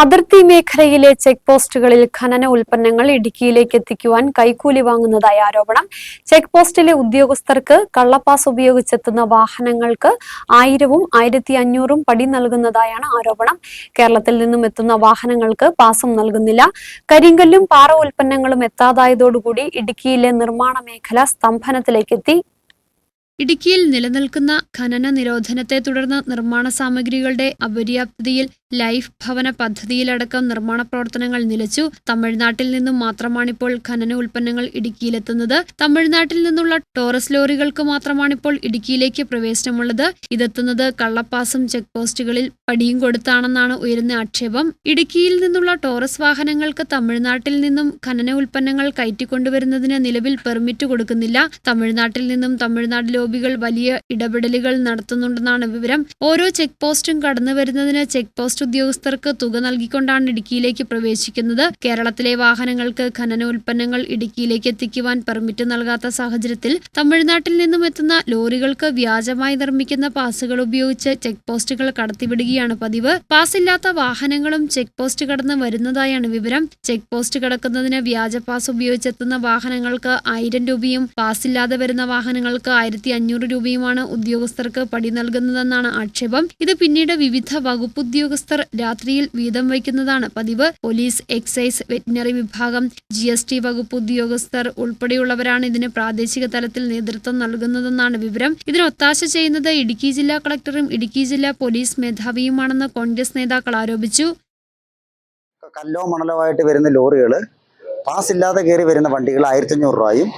അതിർത്തി മേഖലയിലെ ചെക്ക് പോസ്റ്റുകളിൽ ഖനന ഉൽപ്പന്നങ്ങൾ ഇടുക്കിയിലേക്ക് എത്തിക്കുവാൻ കൈക്കൂലി വാങ്ങുന്നതായി ആരോപണം. ചെക്ക് പോസ്റ്റിലെ ഉദ്യോഗസ്ഥർക്ക് കള്ളപ്പാസ് ഉപയോഗിച്ചെത്തുന്ന വാഹനങ്ങൾക്ക് ആയിരവും ആയിരത്തി അഞ്ഞൂറും പടി നൽകുന്നതായാണ് ആരോപണം. കേരളത്തിൽ നിന്നും എത്തുന്ന വാഹനങ്ങൾക്ക് പാസും നൽകുന്നില്ല. കരിങ്കല്ലും പാറ ഉൽപ്പന്നങ്ങളും എത്താതായതോടുകൂടി ഇടുക്കിയിലെ നിർമ്മാണ മേഖല സ്തംഭനത്തിലേക്കെത്തി. ഇടുക്കിയിൽ നിലനിൽക്കുന്ന ഖനന നിരോധനത്തെ തുടർന്ന് നിർമ്മാണ സാമഗ്രികളുടെ അപര്യാപ്തതയിൽ ലൈഫ് ഭവന പദ്ധതിയിലടക്കം നിർമ്മാണ പ്രവർത്തനങ്ങൾ നിലച്ചു. തമിഴ്നാട്ടിൽ നിന്നും മാത്രമാണിപ്പോൾ ഖനന ഉൽപ്പന്നങ്ങൾ ഇടുക്കിയിലെത്തുന്നത്. തമിഴ്നാട്ടിൽ നിന്നുള്ള ടോറസ് ലോറികൾക്ക് മാത്രമാണിപ്പോൾ ഇടുക്കിയിലേക്ക് പ്രവേശനമുള്ളത്. ഇതെത്തുന്നത് കള്ളപ്പാസും ചെക്ക് പോസ്റ്റുകളിൽ പടിയും കൊടുത്താണെന്നാണ് ഉയരുന്ന ആക്ഷേപം. ഇടുക്കിയിൽ നിന്നുള്ള ടോറസ് വാഹനങ്ങൾക്ക് തമിഴ്നാട്ടിൽ നിന്നും ഖനന ഉൽപ്പന്നങ്ങൾ കയറ്റിക്കൊണ്ടുവരുന്നതിന് നിലവിൽ പെർമിറ്റ് കൊടുക്കുന്നില്ല. തമിഴ്നാട്ടിൽ നിന്നും തമിഴ്നാട് ലോബികൾ വലിയ ഇടപെടലുകൾ നടത്തുന്നുണ്ടെന്നാണ് വിവരം. ഓരോ ചെക്ക് പോസ്റ്റും കടന്നു വരുന്നതിന് ചെക്ക് പോസ്റ്റ് ഉദ്യോഗസ്ഥർക്ക് തുക നൽകിക്കൊണ്ടാണ് ഇടുക്കിയിലേക്ക് പ്രവേശിക്കുന്നത്. കേരളത്തിലെ വാഹനങ്ങൾക്ക് ഖനന ഉൽപ്പന്നങ്ങൾ ഇടുക്കിയിലേക്ക് എത്തിക്കുവാൻ പെർമിറ്റ് നൽകാത്ത സാഹചര്യത്തിൽ തമിഴ്നാട്ടിൽ നിന്നും എത്തുന്ന ലോറികൾക്ക് വ്യാജമായി നിർമ്മിക്കുന്ന പാസുകൾ ഉപയോഗിച്ച് ചെക്ക് പോസ്റ്റുകൾ കടത്തിവിടുകയാണ് പതിവ്. പാസില്ലാത്ത വാഹനങ്ങളും ചെക്ക് പോസ്റ്റ് കടന്ന് വരുന്നതായാണ് വിവരം. ചെക്ക് പോസ്റ്റ് കടക്കുന്നതിന് വ്യാജ പാസ് ഉപയോഗിച്ചെത്തുന്ന വാഹനങ്ങൾക്ക് ആയിരം രൂപയും പാസില്ലാതെ വരുന്ന വാഹനങ്ങൾക്ക് ആയിരത്തി അഞ്ഞൂറ് രൂപയുമാണ് ഉദ്യോഗസ്ഥർക്ക് പടി നൽകുന്നതെന്നാണ് ആക്ഷേപം. ഇത് പിന്നീട് വിവിധ വകുപ്പ് ഉദ്യോഗസ്ഥർ രാത്രിയിൽ വീതം വയ്ക്കുന്നതാണ് പതിവ്. പോലീസ് എക്സൈസ് വെറ്റിനറി വിഭാഗം ജി എസ് ടി വകുപ്പ് ഉദ്യോഗസ്ഥർ ഉൾപ്പെടെയുള്ളവരാണ് ഇതിന് പ്രാദേശിക തലത്തിൽ നേതൃത്വം നൽകുന്നതെന്നാണ് വിവരം. ഇതിന് ഒത്താശ ചെയ്യുന്നത് ഇടുക്കി ജില്ലാ കളക്ടറും ഇടുക്കി ജില്ലാ പോലീസ് മേധാവിയുമാണെന്ന് കോൺഗ്രസ് നേതാക്കൾ ആരോപിച്ചു. കല്ലോ മണലോ ആയിട്ട് വരുന്ന ലോറികൾ പാസ് ഇല്ലാതെ കയറി വരുന്ന വണ്ടികൾ ആയിരത്തി അഞ്ഞൂറ് രൂപയും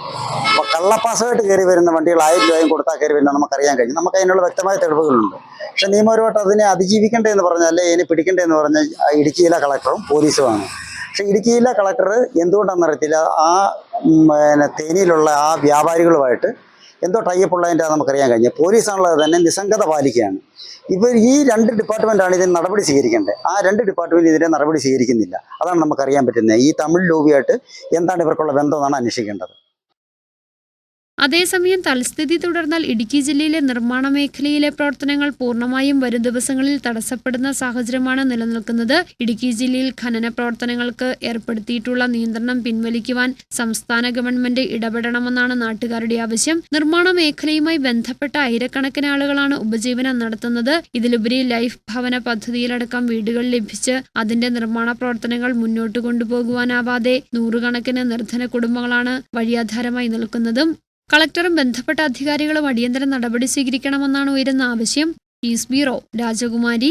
അപ്പോൾ കള്ളപ്പാസമായിട്ട് കയറി വരുന്ന വണ്ടികൾ ആയിരം രൂപയും കൊടുത്താൽ കയറി വരുന്ന നമുക്കറിയാൻ കഴിയും. നമുക്ക് അതിനുള്ള വ്യക്തമായ തെളിവുകളുണ്ട്. പക്ഷെ നിയമപരമായിട്ട് അതിനെ അതിജീവിക്കണ്ടേ എന്ന് പറഞ്ഞാൽ അല്ലെ ഇതിനെ പിടിക്കണ്ടേ എന്ന് പറഞ്ഞാൽ ഇടുക്കി ജില്ലാ കളക്ടറും പോലീസുമാണ് പക്ഷെ ഇടുക്കി ജില്ലാ കളക്ടർ എന്തുകൊണ്ടാണെന്ന് അറിയത്തില്ല? ആ പിന്നെ തേനിയിലുള്ള ആ വ്യാപാരികളുമായിട്ട് എന്തോ ടൈപ്പ് ഉള്ളതിന്റെ നമുക്കറിയാൻ കഴിഞ്ഞു. പോലീസാണുള്ളത് തന്നെ നിസ്സംഗത പാലിക്കുകയാണ്. ഇവർ ഈ രണ്ട് ഡിപ്പാർട്ട്മെന്റാണ് ഇതിന് നടപടി സ്വീകരിക്കേണ്ടത്. ആ രണ്ട് ഡിപ്പാർട്ട്മെന്റ് ഇതിനെ നടപടി സ്വീകരിക്കുന്നില്ല. അതാണ് നമുക്കറിയാൻ പറ്റുന്നത്. ഈ തമിഴ് ലോബിയായിട്ട് എന്താണ് ഇവർക്കുള്ള ബന്ധം എന്നാണ് അന്വേഷിക്കേണ്ടത്. അതേസമയം തൽസ്ഥിതി തുടർന്നാൽ ഇടുക്കി ജില്ലയിലെ നിർമ്മാണ മേഖലയിലെ പ്രവർത്തനങ്ങൾ പൂർണമായും വരും ദിവസങ്ങളിൽ തടസ്സപ്പെടുന്ന സാഹചര്യമാണ് നിലനിൽക്കുന്നത്. ഇടുക്കി ജില്ലയിൽ ഖനന പ്രവർത്തനങ്ങൾക്ക് ഏർപ്പെടുത്തിയിട്ടുള്ള നിയന്ത്രണം പിൻവലിക്കുവാൻ സംസ്ഥാന ഗവൺമെന്റ് ഇടപെടണമെന്നാണ് നാട്ടുകാരുടെ ആവശ്യം. നിർമ്മാണ മേഖലയുമായി ബന്ധപ്പെട്ട ആയിരക്കണക്കിന് ആളുകളാണ് ഉപജീവനം നടത്തുന്നത്. ഇതിലുപരി ലൈഫ് ഭവന പദ്ധതിയിലടക്കം വീടുകൾ ലഭിച്ച് അതിന്റെ നിർമ്മാണ പ്രവർത്തനങ്ങൾ മുന്നോട്ട് കൊണ്ടുപോകുവാനാവാതെ നൂറുകണക്കിന് നിർധന കുടുംബങ്ങളാണ് വഴിയാധാരമായി നിൽക്കുന്നതും. കളക്ടറും ബന്ധപ്പെട്ട അധികാരികളും അടിയന്തര നടപടി സ്വീകരിക്കണമെന്നാണ് ഉയരുന്ന ആവശ്യം. പീസ് ബ്യൂറോ രാജകുമാരി.